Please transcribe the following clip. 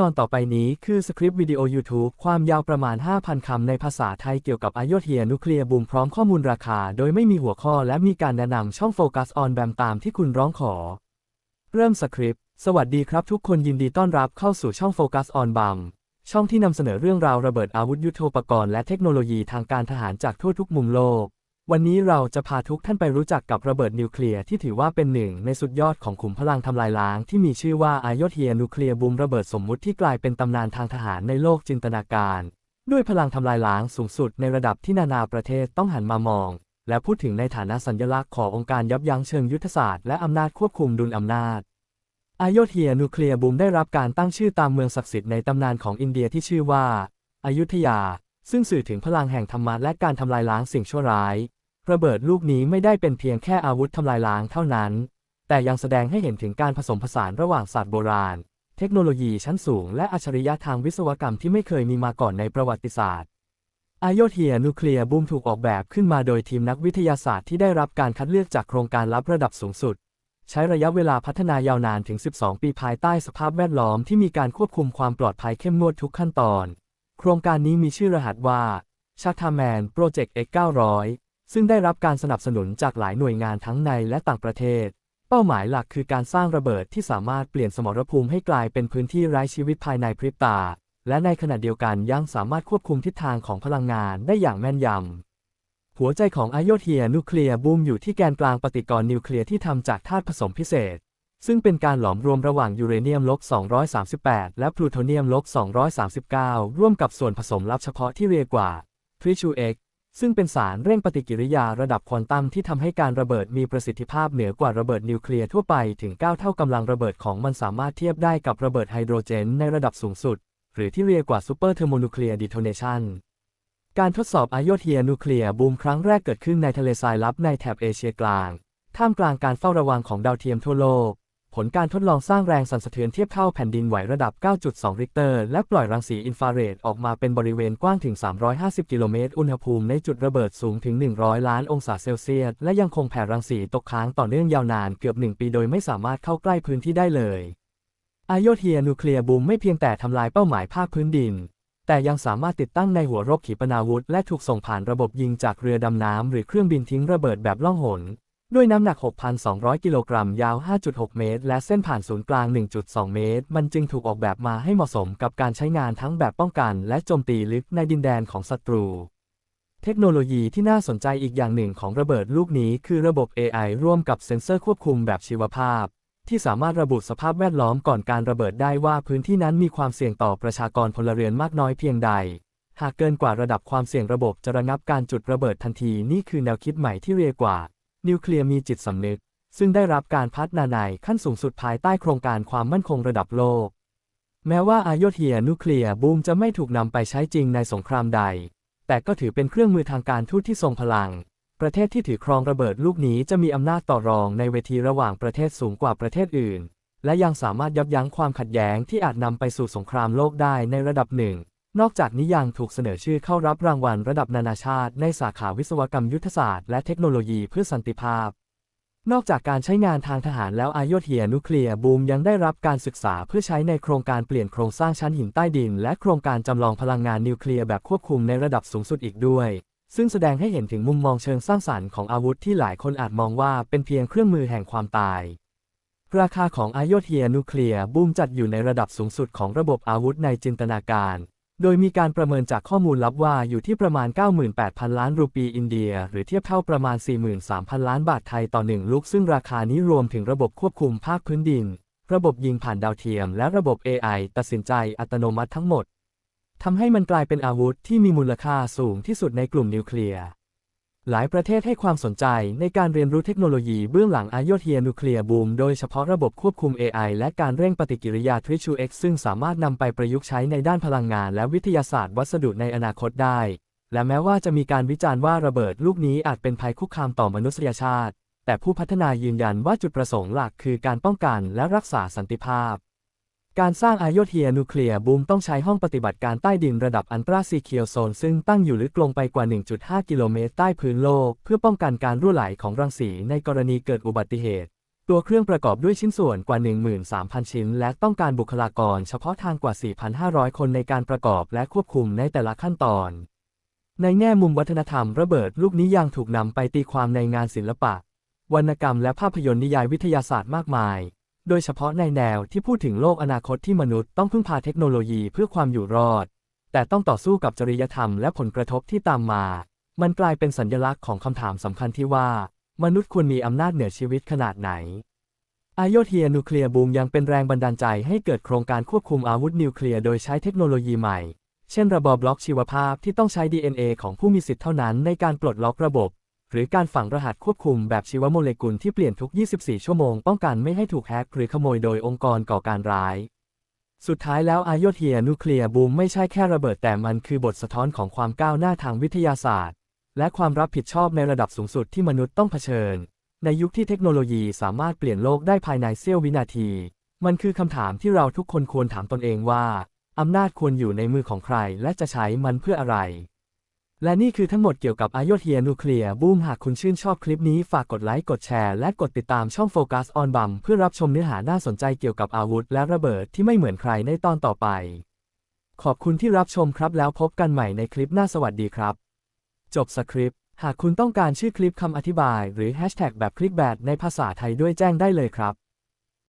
นอนต่อไปนี้คือสคริปต์วิดีโอ YouTube ความยาวประมาณ 5,000 คำในภาษาไทยเกี่ยวกับอโยธยานุเคลียร์บูมพร้อมข้อมูลราคา โดยไม่มีหัวข้อและมีการแนะนำช่องโฟกัสออนแบมตามที่คุณร้องขอ เริ่มสคริปต์สวัสดีครับทุกคนยินดีต้อนรับเข้าสู่ช่องโฟกัสออนบัมช่องที่นำเสนอเรื่องราวระเบิดอาวุธยุโทโธปกรณ์และเทคโนโลยีทางการทหารจากทั่วทุกมุมโลก วันนี้เราจะพาทุกท่านไปรู้จักกับระเบิดนิวเคลียร์ที่ถือว่าเป็นหนึ่งในสุดยอดของขุมพลังทำลายล้างที่มีชื่อว่าอายธยานุเคลียร์บูมระเบิดสมมุติที่กลายเป็นตำนานทางทหารในโลกจินตนาการ ด้วยพลังทำลายล้างสูงสุดในระดับที่นานาประเทศต้องหันมามอง และพูดถึงในฐานะสัญลักษณ์ขององค์การยับยั้งเชิงยุทธศาสตร์และอำนาจควบคุมดุลอำนาจอายธยานุเคลียร์บูมได้รับการตั้งชื่อตามเมืองศักดิ์สิทธิ์ในตำนานของอินเดียที่ชื่อว่าอายุทยา ซึ่งสื่อถึงพลังแห่งธรรมะและการทำลายล้างสิ่งชั่วร้าย ระเบิดลูกนี้ไม่ได้เป็นเพียงแค่อาวุธทำลายล้างเท่านั้น แต่ยังแสดงให้เห็นถึงการผสมผสานระหว่างศาสตร์โบราณ เทคโนโลยีชั้นสูง และอัจฉริยะทางวิศวกรรมที่ไม่เคยมีมาก่อนในประวัติศาสตร์อายธยานุเคลียร์บูมถูกออกแบบขึ้นมาโดยทีมนักวิทยาศาสตร์ที่ได้รับการคัดเลือกจากโครงการลับระดับสูงสุด ใช้ระยะเวลาพัฒนายาวนานถึง 12 ปีภายใต้สภาพแวดล้อมที่มีการควบคุมความปลอดภัยเข้มงวดทุกขั้นตอน โครงการนี้มีชื่อรหัสว่าชาทาแมนโปรเจกต์ X 900 ซึ่งได้รับการสนับสนุนจากหลายหน่วยงานทั้งในและต่างประเทศ เป้าหมายหลักคือการสร้างระเบิดที่สามารถเปลี่ยนสมรภูมิให้กลายเป็นพื้นที่ไร้ชีวิตภายในพริบตา และในขณะเดียวกันยังสามารถควบคุมทิศทางของพลังงานได้อย่างแม่นยำ หัวใจของอโยธยานุเคลียร์บูมอยู่ที่แกนกลางปฏิกรณ์นิวเคลียร์ที่ทำจากธาตุผสมพิเศษ ซึ่งเป็นการหลอมรวมระหว่างยูเรเนียมลบ238 และพลูโทเนียมลบ239 ร่วมกับส่วนผสมลับเฉพาะที่เรียกว่าทริชูเอ็ก ซึ่งเป็นสารเร่งปฏิกิริยาระดับควอนตัมที่ทำให้การระเบิดมีประสิทธิภาพเหนือกว่าระเบิดนิวเคลียร์ทั่วไปถึง 9 เท่ากำลังระเบิดของมันสามารถเทียบได้กับระเบิดไฮโดรเจนในระดับสูงสุด หรือที่เรียกว่าซูเปอร์เทอร์โมนูเคลียร์ดิโทเนชันการทดสอบอโยธยานูเคลียร์บูมครั้งแรกเกิดขึ้นในทะเลทรายลับในแถบเอเชียกลาง ท่ามกลางการเฝ้าระวังของดาวเทียมทั่วโลก ผลการทดลองสร้างแรงสั่นสะเทือนเทียบเท่าแผ่นดินไหวระดับ 9.2 ริกเตอร์ และปล่อยรังสีอินฟราเรดออกมาเป็นบริเวณกว้างถึง 350 กิโลเมตร อุณหภูมิในจุดระเบิดสูงถึง 100 ล้านองศาเซลเซียส และยังคงแผ่รังสีตกค้างต่อเนื่องยาวนานเกือบ 1 ปีโดยไม่สามารถเข้าใกล้พื้นที่ได้เลยอโยธยานูเคลียร์บูมไม่เพียงแต่ทำลายเป้าหมายภาคพื้นดิน แต่ยังสามารถติดตั้งในหัวรบขีปนาวุธ และถูกส่งผ่านระบบยิงจากเรือดำน้ำหรือเครื่องบินทิ้งระเบิดแบบล่องหน ด้วยน้ำหนัก 6,200 กิโลกรัม ยาว 5.6 เมตร และเส้นผ่านศูนย์กลาง 1.2 เมตร มันจึงถูกออกแบบมาให้เหมาะสมกับการใช้งานทั้งแบบป้องกัน และโจมตีลึกในดินแดนของศัตรู เทคโนโลยีที่น่าสนใจอีกอย่างหนึ่งของระเบิดลูกนี้คือระบบ AI ร่วมกับเซ็นเซอร์ควบคุมแบบชีวภาพ ที่สามารถระบุสภาพแวดล้อมก่อนการระเบิดได้ว่าพื้นที่นั้นมีความเสี่ยงต่อประชากรพลเรือนมากน้อยเพียงใดหากเกินกว่าระดับความเสี่ยงระบบจะระงับการจุดระเบิดทันทีนี่คือแนวคิดใหม่ที่เรียกว่า นิวเคลียร์มีจิตสำนึก ซึ่งได้รับการพัฒนาในขั้นสูงสุดภายใต้โครงการความมั่นคงระดับโลก แม้ว่าอายธยานุเคลียร์บูมจะไม่ถูกนำไปใช้จริงในสงครามใด แต่ก็ถือเป็นเครื่องมือทางการทูตที่ทรงพลัง ประเทศที่ถือครองระเบิดลูกนี้จะมีอำนาจต่อรองในเวทีระหว่างประเทศสูงกว่าประเทศอื่น และยังสามารถยับยั้งความขัดแย้งที่อาจนำไปสู่สงครามโลกได้ในระดับหนึ่ง นอกจากนี้ยังถูกเสนอชื่อเข้ารับรางวัลระดับนานาชาติในสาขาวิศวกรรมยุทธศาสตร์และเทคโนโลยีเพื่อสันติภาพ นอกจากการใช้งานทางทหารแล้วอายธยนุเคลียร์บูมยังได้รับการศึกษาเพื่อใช้ในโครงการเปลี่ยนโครงสร้างชั้นหินใต้ดิน และโครงการจำลองพลังงานนิวเคลียร์แบบควบคุมในระดับสูงสุดอีกด้วย ซึ่งแสดงให้เห็นถึงมุมมองเชิงสร้างสรรค์ของอาวุธที่หลายคนอาจมองว่าเป็นเพียงเครื่องมือแห่งความตายราคาของอายธยนุเคลียร์บูมจัดอยู่ในระดับสูงสุดของระบบอาวุธในจินตนาการ โดยมีการประเมินจากข้อมูลลับว่าอยู่ที่ประมาณ 98,000 ล้านรูปีอินเดีย หรือเทียบเท่าประมาณ 43,000 ล้านบาทไทยต่อหนึ่งลูก ซึ่งราคานี้รวมถึงระบบควบคุมภาคพื้นดิน ระบบยิงผ่านดาวเทียม และระบบ AI ตัดสินใจอัตโนมัติทั้งหมดทำให้มันกลายเป็นอาวุธที่มีมูลค่าสูงที่สุดในกลุ่มนิวเคลียร์ หลายประเทศให้ความสนใจในการเรียนรู้เทคโนโลยีเบื้องหลังอโยธยานุเคลียร์บูมโดยเฉพาะระบบควบคุม AI และการเร่งปฏิกิริยา t r i s h u X ซึ่งสามารถนำไปประยุกต์ใช้ในด้านพลังงานและวิทยาศาสตร์วัสดุในอนาคตได้ และแม้ว่าจะมีการวิจารณ์ว่าระเบิดลูกนี้อาจเป็นภัยคุกคามต่อมนุษยชาติ แต่ผู้พัฒนายืนยันว่าจุดประสงค์หลักคือการป้องกันและรักษาสันติภาพ การสร้างอโยธยนูเคลียร์บูมต้องใช้ห้องปฏิบัติการใต้ดินระดับอันตราซีเคียวโซนซึ่งตั้งอยู่ลึกลงไปกว่า 1.5 กิโลเมตรใต้พื้นโลก เพื่อป้องกันการรั่วไหลของรังสีในกรณีเกิดอุบัติเหตุ ตัวเครื่องประกอบด้วยชิ้นส่วนกว่า 13,000 ชิ้น และต้องการบุคลากรเฉพาะทางกว่า 4,500 คนในการประกอบและควบคุมในแต่ละขั้นตอน ในแง่มุมวัฒนธรรมระเบิดลูกนี้ยังถูกนำไปตีความในงานศิลปะ วรรณกรรมและภาพยนตร์นิยายวิทยาศาสตร์มากมาย โดยเฉพาะในแนวที่พูดถึงโลกอนาคตที่มนุษย์ต้องพึ่งพาเทคโนโลยีเพื่อความอยู่รอด แต่ต้องต่อสู้กับจริยธรรมและผลกระทบที่ตามมา มันกลายเป็นสัญลักษณ์ของคำถามสำคัญที่ว่า มนุษย์ควรมีอำนาจเหนือชีวิตขนาดไหนอโยเทียนูเคลียร์บูมยังเป็นแรงบันดาลใจให้เกิดโครงการควบคุมอาวุธนิวเคลียร์โดยใช้เทคโนโลยีใหม่ เช่นระบบบล็อกชีวภาพที่ต้องใช้ DNA ของผู้มีสิทธิ์เท่านั้นในการปลดล็อกระบบ หรือการฝังรหัสควบคุมแบบชีวโมเลกุลที่เปลี่ยนทุก 24 ชั่วโมง ป้องกันไม่ให้ถูกแฮกหรือขโมยโดยองค์กรก่อการร้าย สุดท้ายแล้วอโยเทียนูเคลียร์บูมไม่ใช่แค่ระเบิดแต่มันคือบทสะท้อนของความก้าวหน้าทางวิทยาศาสตร์ และความรับผิดชอบในระดับสูงสุดที่มนุษย์ต้องเผชิญ ในยุคที่เทคโนโลยีสามารถเปลี่ยนโลกได้ภายในเสี้ยววินาที มันคือคำถามที่เราทุกคนควรถามตนเองว่าอำนาจควรอยู่ในมือของใครและจะใช้มันเพื่ออะไร และนี่คือทั้งหมดเกี่ยวกับอโยเทียนูเคลียร์บูมหากคุณชื่นชอบคลิปนี้ฝากกดไลค์กดแชร์และกดติดตามช่องโฟกัสออนบัมเพื่อรับชมเนื้อหาน่าสนใจเกี่ยวกับอาวุธ และระเบิดที่ไม่เหมือนใครในตอนต่อไป ขอบคุณที่รับชมครับแล้วพบกันใหม่ในคลิปหน้าสวัสดีครับ จบสคริปต์หากคุณต้องการชื่อคลิปคำอธิบาย หรือแฮชแท็กแบบคลิกแบดในภาษาไทยด้วยแจ้งได้เลยครับ